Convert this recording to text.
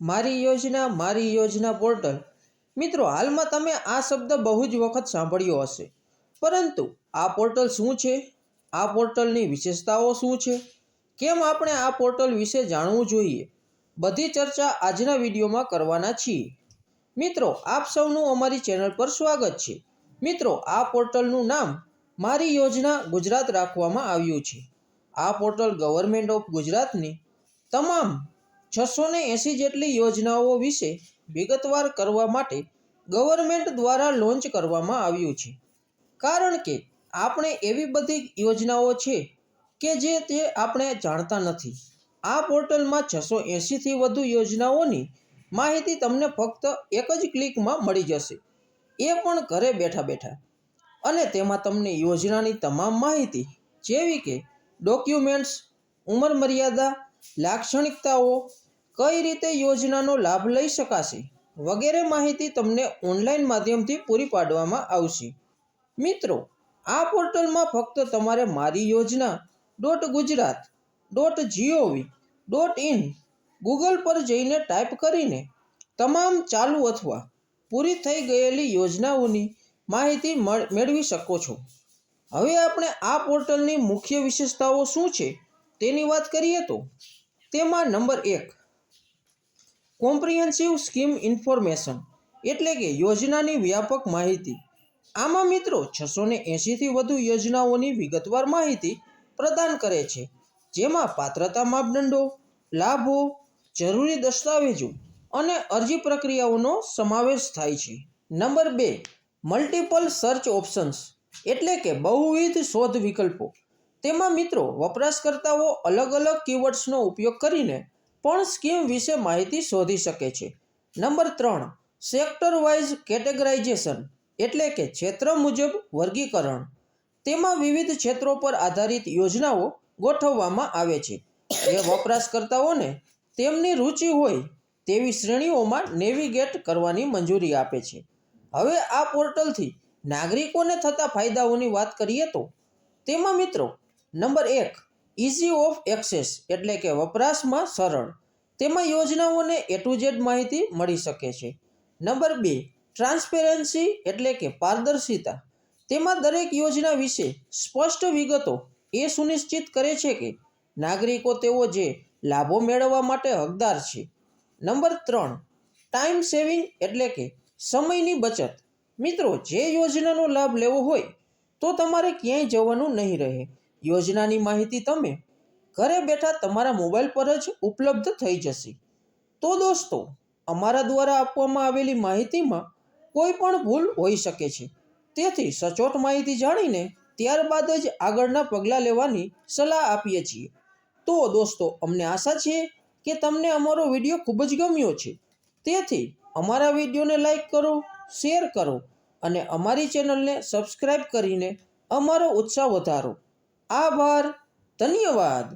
મારી યોજના મારી યોજના પોર્ટલ મિત્રો, હાલમાં તમે આ શબ્દ બહુ જ વખત સાંભળ્યો હશે. પરંતુ આ પોર્ટલ શું છે? આ પોર્ટલની વિશેષતાઓ શું છે? કેમ આપણે આ પોર્ટલ વિશે જાણવું જોઈએ? બધી ચર્ચા આજના વિડીયોમાં કરવાના છીએ. મિત્રો, આપ સૌનું અમારી ચેનલ પર સ્વાગત છે. મિત્રો, આ પોર્ટલનું નામ મારી યોજના ગુજરાત રાખવામાં આવ્યું છે. આ પોર્ટલ ગવર્મેન્ટ ઓફ ગુજરાતની તમામ છસો ને એંસી જેટલી યોજનાઓ વિશે વિગતવાર કરવા માટે ગવર્મેન્ટ દ્વારા લોન્ચ કરવામાં આવ્યું છે. કારણ કે આપણે એવી બધી યોજનાઓ છે કે જે તે આપણે જાણતા નથી. આ પોર્ટલમાં છસો એંસીથી વધુ યોજનાઓની માહિતી તમને ફક્ત એક જ ક્લિકમાં મળી જશે. એ પણ ઘરે બેઠા બેઠા. અને તેમાં તમને યોજનાની તમામ માહિતી જેવી કે ડોક્યુમેન્ટ્સ, ઉંમર મર્યાદા લાક્ષણિકતાઓ કઈ રીતે યોજનાનો લાભ લઈ શકાશે વગેરે માહિતી તમને ઓનલાઈન માધ્યમથી પૂરી પાડવામાં આવશે. મિત્રો, આ પોર્ટલમાં ફક્ત તમારે મારી યોજના dot Gujarat dot G O V dot in Google પર જઈને ટાઈપ કરીને તમામ ચાલુ અથવા પૂરી થઈ ગયેલી યોજનાઓની માહિતી મળ- મેળવી શકો છો. હવે આપણે આ પોર્ટલની મુખ્ય વિશેષતાઓ શું છે તેની વાત કરીએ તો તેમાં નંબર એક કોમ્પ્રિહેન્સિવ સ્કીમ ઇન્ફોર્મેશન એટલે કે યોજનાની વ્યાપક માહિતી. આમાં મિત્રો છસો ને એંશીથી વધુ યોજનાઓની વિગતવાર માહિતી પ્રદાન કરે છે. જેમાં પાત્રતા માપદંડો, લાભો, જરૂરી દસ્તાવેજો અને અરજી પ્રક્રિયાઓનો સમાવેશ થાય છે. નંબર બે મલ્ટિપલ સર્ચ ઓપ્શન્સ એટલે કે બહુવિધ શોધ વિકલ્પો. તેમાં મિત્રો વપરાશકર્તાઓ અલગ અલગ કીવર્ડ્સનો ઉપયોગ કરીને પણ સ્કીમ વિશે માહિતી શોધી શકે છે. નંબર ત્રણ સેક્ટર વાઇઝ કેટેગરાઇઝેશન એટલે કે ક્ષેત્ર મુજબ વર્ગીકરણ. તેમાં વિવિધ ક્ષેત્રો પર આધારિત યોજનાઓ ગોઠવવામાં આવે છે. જે વપરાશકર્તાઓને તેમની રુચિ હોય તેવી શ્રેણીઓમાં નેવિગેટ કરવાની મંજૂરી આપે છે. હવે આ પોર્ટલથી નાગરિકોને થતા ફાયદાઓની વાત કરીએ તો, તેમાં મિત્રો નંબર એક ઇઝી ઓફ એક્સેસ એટલે કે વપરાશમાં સરળ. તેમાં યોજનાઓને એ ટુ ઝેડ માહિતી મળી શકે છે. નંબર બે ટ્રાન્સપેરન્સી એટલે કે પારદર્શિતા. તેમાં દરેક યોજના વિશે સ્પષ્ટ વિગતો એ સુનિશ્ચિત કરે છે કે નાગરિકો તેઓ જે લાભો મેળવવા માટે હકદાર છે. નંબર ત્રણ ટાઈમ સેવિંગ એટલે કે સમયની બચત. મિત્રો, જે યોજનાનો લાભ લેવો હોય તો તમારે ક્યાંય જવાનું નહીં રહે. યોજનાની માહિતી તમે ઘરે બેઠા તમારા મોબાઈલ પર જ ઉપલબ્ધ થઈ જશે. તો દોસ્તો, અમારા દ્વારા આપવામાં આવેલી માહિતીમાં કોઈ પણ ભૂલ હોઈ શકે છે. તેથી સચોટ માહિતી જાણીને ત્યારબાદ જ આગળના પગલાં લેવાની સલાહ આપીએ છીએ. તો દોસ્તો, અમને આશા છે કે તમને અમારો વીડિયો ખૂબ જ ગમ્યો છે. તેથી અમારા વિડીયોને લાઈક કરો, શેર કરો અને અમારી ચેનલને સબસ્ક્રાઈબ કરીને અમારો ઉત્સાહ વધારો. આભાર ધન્યવાદ.